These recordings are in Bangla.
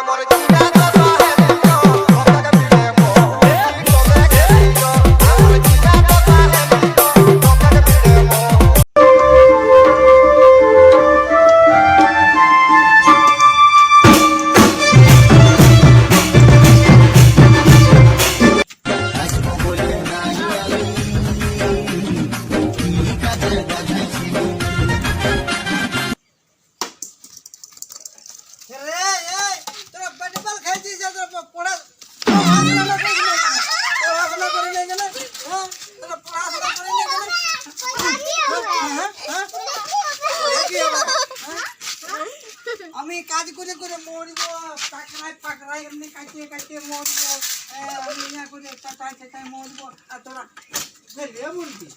আমার করে করে মরব পাকড়াই পাকড়াই এমনি কাটিয়ে কাটিয়ে মরব আমি ইয়া করে চাটাই চাটাই মরব আর তোরা গেলে মরবি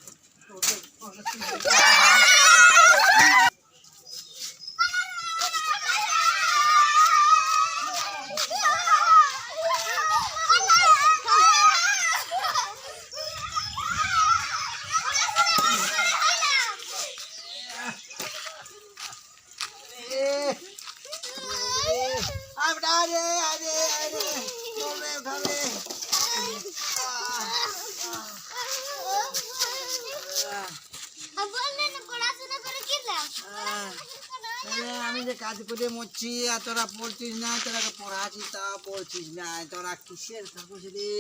আমি যে কাজ করে মরছি আর তোরা পড়ছিস না তোরা পড়াছিস তা পড়ছিস না তোরা কিসের থাকুস রে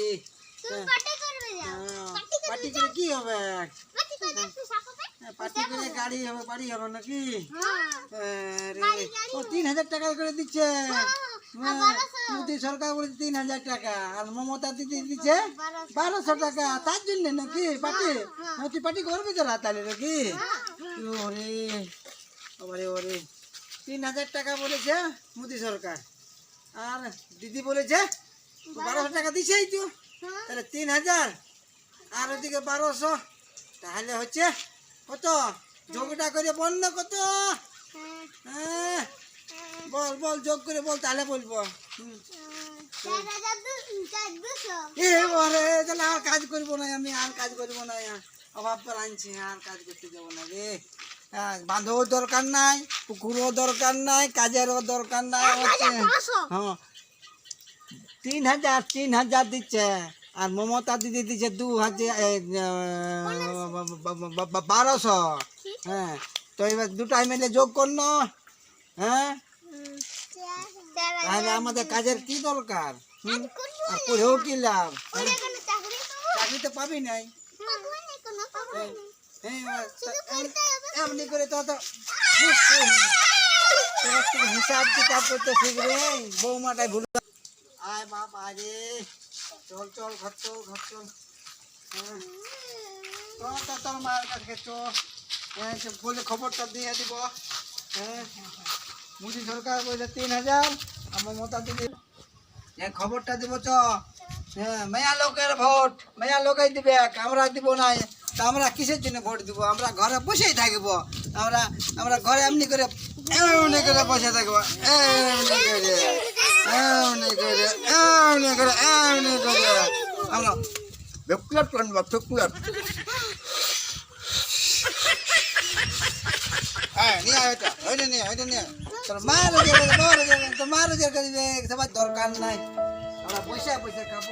পার্টি করে কি হবে? পার্টি করে গাড়ি হবে বাড়ি হবে নাকি? ও তিন হাজার টাকা করে দিচ্ছে। হ্যাঁ, মোদী সরকার বলেছে তিন হাজার টাকা আর মমতা দিদি দিচ্ছে বারোশো। টাকা। তার জন্য নাকি পার্টি তুই পার্টি করবি তোরা তাহলে নাকি? ওরে তিন হাজার টাকা বলেছে মোদী সরকার। আর দিদি বলেছে বারোশো টাকা দিছেই তো। তাহলে তিন হাজার। আর ওদিকে বারোশো। তাহলে হচ্ছে কত? যোগটা করে বল না কত? হ্যাঁ। বল বল যোগ করে বল তাহলে বলব। তাহলে আর কাজ করব না আমি আর কাজ করব না। অভাব আনছি আর কাজ করতে যাব না রে। হ্যাঁ, বাঁধও দরকার নাই। পুকুরও দরকার নাই কাজেরও দরকার নাই হচ্ছে। হ্যাঁ। তিন হাজার তিন হাজার দিচ্ছে আর মমতা দিদি দিচ্ছে দু হাজার বারোশো। হ্যাঁ তো এবার দুটাই মিলে যোগ কর না হ্যাঁ তাহলে আমাদের কাজের কি দরকার? আর পড়েও কি লাভ? হ্যাঁ? চাকরি তো পাবি নাই। হ্যাঁ, এবার এমনি করে তো হিসাব কিতাব করতে শিখবে বৌমাটাই ভুল আয় বাপ আরে চল চল ঘর চল ঘর চল তোর মায়ের কাছে চ হ্যাঁ বলে খবরটা দিয়ে দিব হ্যাঁ মোদী সরকার বলে তিন হাজার আমার মমতা দিদি হ্যাঁ খবরটা দিব চ হ্যাঁ মেয়া লোকের ভোট মেয়া লোকাই দিবে আমরা দিব না তা আমরা কিসের জন্য ভোট দিব? আমরা ঘরে বসেই থাকব। আমরা আমরা ঘরে এমনি করে এমনি করে বসে থাকব, এমনি করে এমনি করে এমনি করে এমনি করে। আমরা বেকুলার করেন বা বেকুলার হ্যাঁ নিয়ে আয় এটা, ওইটা নিয়ে ওইটা নিয়ে। তোর মা রোজগার করে বাবা রোজগার করে, তোর মা রোজগার করবে সবার দরকার নাই। আমরা পয়সা পয়সা খাব।